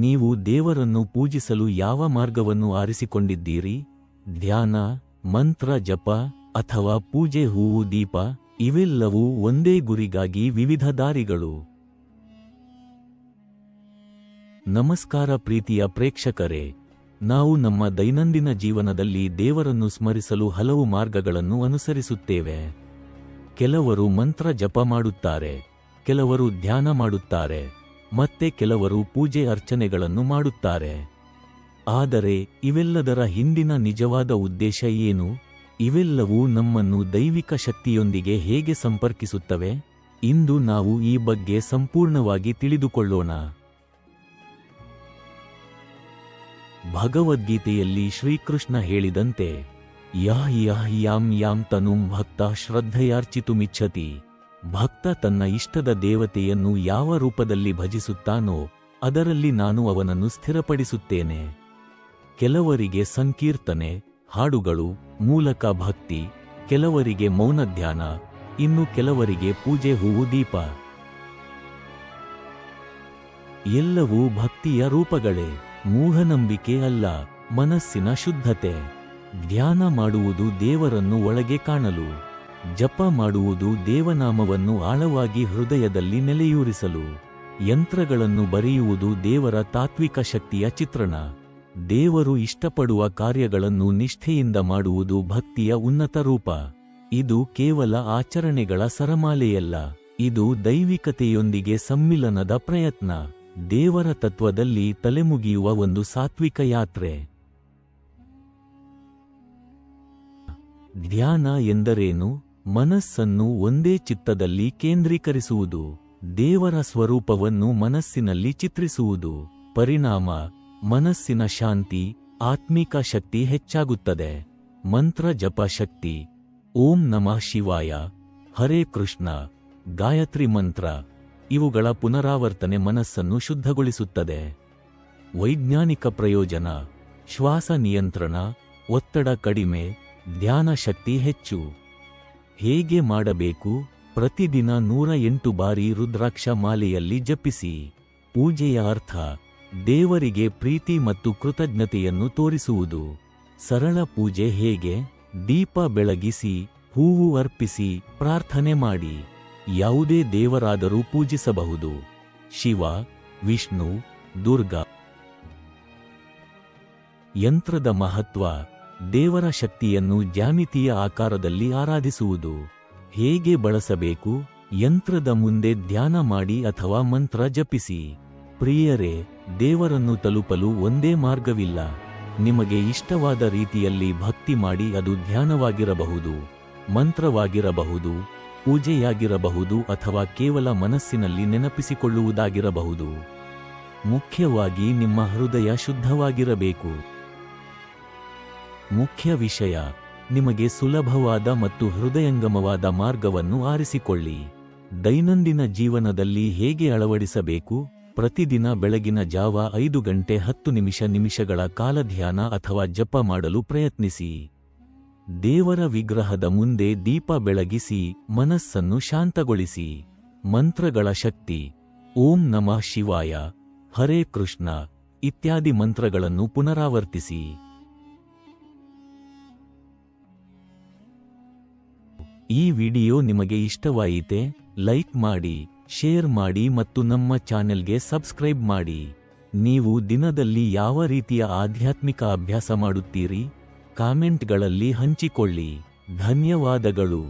ನೀವು ದೇವರನ್ನು ಪೂಜಿಸಲು ಯಾವ ಮಾರ್ಗವನ್ನು ಆರಿಸಿಕೊಂಡಿದ್ದೀರಿ? ಧ್ಯಾನ, ಮಂತ್ರ, ಜಪ ಅಥವಾ ಪೂಜೆ, ಹೂವು, ದೀಪ ಇವೆಲ್ಲವೂ ಒಂದೇ ಗುರಿಗಾಗಿ ವಿವಿಧ ದಾರಿಗಳು. ನಮಸ್ಕಾರ ಪ್ರೀತಿಯ ಪ್ರೇಕ್ಷಕರೇ, ನಾವು ನಮ್ಮ ದೈನಂದಿನ ಜೀವನದಲ್ಲಿ ದೇವರನ್ನು ಸ್ಮರಿಸಲು ಹಲವು ಮಾರ್ಗಗಳನ್ನು ಅನುಸರಿಸುತ್ತೇವೆ. ಕೆಲವರು ಮಂತ್ರ ಜಪ ಮಾಡುತ್ತಾರೆ, ಕೆಲವರು ಧ್ಯಾನ ಮಾಡುತ್ತಾರೆ. ಮತ್ತೆ ಕೆಲವರು ಪೂಜೆ ಅರ್ಚನೆಗಳನ್ನು ಮಾಡುತ್ತಾರೆ. ಆದರೆ ಇವೆಲ್ಲದರ ಹಿಂದಿನ ನಿಜವಾದ ಉದ್ದೇಶ ಏನು? ಇವೆಲ್ಲವೂ ನಮ್ಮನ್ನು ದೈವಿಕ ಶಕ್ತಿಯೊಂದಿಗೆ ಹೇಗೆ ಸಂಪರ್ಕಿಸುತ್ತವೆ? ಇಂದು ನಾವು ಈ ಬಗ್ಗೆ ಸಂಪೂರ್ಣವಾಗಿ ತಿಳಿದುಕೊಳ್ಳೋಣ. ಭಗವದ್ಗೀತೆಯಲ್ಲಿ ಶ್ರೀಕೃಷ್ಣ ಹೇಳಿದಂತೆ ಯಾ ಯಾ ಯಾಂ ಯಾಂ ತನುಂ ಭಕ್ತ ಶ್ರದ್ಧೆಯಾರ್ಚಿತುಮಿಚ್ಛತಿ. ಭಕ್ತ ತನ್ನ ಇಷ್ಟದ ದೇವತೆಯನ್ನು ಯಾವ ರೂಪದಲ್ಲಿ ಭಜಿಸುತ್ತಾನೋ ಅದರಲ್ಲಿ ನಾನು ಅವನನ್ನು ಸ್ಥಿರಪಡಿಸುತ್ತೇನೆ. ಕೆಲವರಿಗೆ ಸಂಕೀರ್ತನೆ, ಹಾಡುಗಳು, ಮೂಲಕ ಭಕ್ತಿ, ಕೆಲವರಿಗೆ ಮೌನ ಧ್ಯಾನ ಇನ್ನು ಕೆಲವರಿಗೆ ಪೂಜೆ ಹೂವು ದೀಪ. ಎಲ್ಲವೂ ಭಕ್ತಿಯ ರೂಪಗಳೇ, ಮೂಢನಂಬಿಕೆ ಅಲ್ಲ, ಮನಸ್ಸಿನ ಶುದ್ಧತೆ. ಧ್ಯಾನ ಮಾಡುವುದು ದೇವರನ್ನು ಒಳಗೆ ಕಾಣಲು. ಜಪ ಮಾಡುವುದು ದೇವನಾಮವನ್ನು ಆಳವಾಗಿ ಹೃದಯದಲ್ಲಿ ನೆಲೆಯೂರಿಸಲು. ಯಂತ್ರಗಳನ್ನು ಬರೆಯುವುದು ದೇವರ ತಾತ್ವಿಕ ಶಕ್ತಿಯ ಚಿತ್ರಣ. ದೇವರು ಇಷ್ಟಪಡುವ ಕಾರ್ಯಗಳನ್ನು ನಿಷ್ಠೆಯಿಂದ ಮಾಡುವುದು ಭಕ್ತಿಯ ಉನ್ನತ ರೂಪ. ಇದು ಕೇವಲ ಆಚರಣೆಗಳ ಸರಮಾಲೆಯಲ್ಲ. ಇದು ದೈವಿಕತೆಯೊಂದಿಗೆ ಸಮ್ಮಿಲನದ ಪ್ರಯತ್ನ. ದೇವರ ತತ್ವದಲ್ಲಿ ತಲೆಮುಗಿಯುವ ಒಂದು ಸಾತ್ವಿಕ ಯಾತ್ರೆ. ಧ್ಯಾನ ಎಂದರೇನು? ಮನಸ್ಸನ್ನು ಒಂದೇ ಚಿತ್ತದಲ್ಲಿ ಕೇಂದ್ರೀಕರಿಸುವುದು, ದೇವರ ಸ್ವರೂಪವನ್ನು ಮನಸ್ಸಿನಲ್ಲಿ ಚಿತ್ರಿಸುವುದು. ಪರಿಣಾಮ, ಮನಸ್ಸಿನ ಶಾಂತಿ, ಆತ್ಮಿಕ ಶಕ್ತಿ ಹೆಚ್ಚಾಗುತ್ತದೆ. ಮಂತ್ರ ಜಪ ಶಕ್ತಿ, ಓಂ ನಮಃ ಶಿವಾಯ, ಹರೇ ಕೃಷ್ಣ, ಗಾಯತ್ರಿ ಮಂತ್ರ, ಇವುಗಳ ಪುನರಾವರ್ತನೆ ಮನಸ್ಸನ್ನು ಶುದ್ಧಗೊಳಿಸುತ್ತದೆ. ವೈಜ್ಞಾನಿಕ ಪ್ರಯೋಜನ, ಶ್ವಾಸ ನಿಯಂತ್ರಣ, ಒತ್ತಡ ಕಡಿಮೆ, ಧ್ಯಾನ ಶಕ್ತಿ ಹೆಚ್ಚು. ಹೇಗೆ ಮಾಡಬೇಕು? ಪ್ರತಿದಿನ ನೂರ ಎಂಟು ಬಾರಿ ರುದ್ರಾಕ್ಷ ಮಾಲೆಯಲ್ಲಿ ಜಪಿಸಿ. ಪೂಜೆಯ ಅರ್ಥ, ದೇವರಿಗೆ ಪ್ರೀತಿ ಮತ್ತು ಕೃತಜ್ಞತೆಯನ್ನು ತೋರಿಸುವುದು. ಸರಳ ಪೂಜೆ ಹೇಗೆ? ದೀಪ ಬೆಳಗಿಸಿ, ಹೂವು ಅರ್ಪಿಸಿ, ಪ್ರಾರ್ಥನೆ ಮಾಡಿ. ಯಾವುದೇ ದೇವರಾದರೂ ಪೂಜಿಸಬಹುದು. ಶಿವ, ವಿಷ್ಣು, ದುರ್ಗಾ. ಯಂತ್ರದ ಮಹತ್ವ ದೇವರ ಶಕ್ತಿಯನ್ನು ಜ್ಯಾಮಿತೀಯ ಆಕಾರದಲ್ಲಿ ಆರಾಧಿಸುವುದು. ಹೇಗೆ ಬಳಸಬೇಕು? ಯಂತ್ರದ ಮುಂದೆ ಧ್ಯಾನ ಮಾಡಿ ಅಥವಾ ಮಂತ್ರ ಜಪಿಸಿ. ಪ್ರಿಯರೇ, ದೇವರನ್ನು ತಲುಪಲು ಒಂದೇ ಮಾರ್ಗವಿಲ್ಲ. ನಿಮಗೆ ಇಷ್ಟವಾದ ರೀತಿಯಲ್ಲಿ ಭಕ್ತಿ ಮಾಡಿ ಅದು ಧ್ಯಾನವಾಗಿರಬಹುದು, ಮಂತ್ರವಾಗಿರಬಹುದು, ಪೂಜೆಯಾಗಿರಬಹುದು ಅಥವಾ ಕೇವಲ ಮನಸ್ಸಿನಲ್ಲಿ ನೆನಪಿಸಿಕೊಳ್ಳುವುದಾಗಿರಬಹುದು. ಮುಖ್ಯವಾಗಿ ನಿಮ್ಮ ಹೃದಯ ಶುದ್ಧವಾಗಿರಬೇಕು. ಮುಖ್ಯ ವಿಷಯ, ನಿಮಗೆ ಸುಲಭವಾದ ಮತ್ತು ಹೃದಯಂಗಮವಾದ ಮಾರ್ಗವನ್ನು ಆರಿಸಿಕೊಳ್ಳಿ. ದೈನಂದಿನ ಜೀವನದಲ್ಲಿ ಹೇಗೆ ಅಳವಡಿಸಬೇಕು? ಪ್ರತಿದಿನ ಬೆಳಗಿನ ಜಾವ ಐದು ಗಂಟೆ ಹತ್ತು ನಿಮಿಷ ನಿಮಿಷಗಳ ಕಾಲಧ್ಯಾನ ಅಥವಾ ಜಪ ಮಾಡಲು ಪ್ರಯತ್ನಿಸಿ. ದೇವರ ವಿಗ್ರಹದ ಮುಂದೆ ದೀಪ ಬೆಳಗಿಸಿ, ಮನಸ್ಸನ್ನು ಶಾಂತಗೊಳಿಸಿ. ಮಂತ್ರಗಳ ಶಕ್ತಿ, ಓಂ ನಮಃ ಶಿವಾಯ, ಹರೇ ಕೃಷ್ಣ, ಇತ್ಯಾದಿ ಮಂತ್ರಗಳನ್ನು ಪುನರಾವರ್ತಿಸಿ. ಈ ವಿಡಿಯೋ ನಿಮಗೆ ಇಷ್ಟವಾಯಿತೆ, ಲೈಕ್ ಮಾಡಿ, ಶೇರ್ ಮಾಡಿ ಮತ್ತು ನಮ್ಮ ಚಾನೆಲ್ಗೆ ಸಬ್ಸ್ಕ್ರೈಬ್ ಮಾಡಿ. ನೀವು ದಿನದಲ್ಲಿ ಯಾವ ರೀತಿಯ ಆಧ್ಯಾತ್ಮಿಕ ಅಭ್ಯಾಸ ಮಾಡುತ್ತೀರಿ? ಕಾಮೆಂಟ್ಗಳಲ್ಲಿ ಹಂಚಿಕೊಳ್ಳಿ. ಧನ್ಯವಾದಗಳು.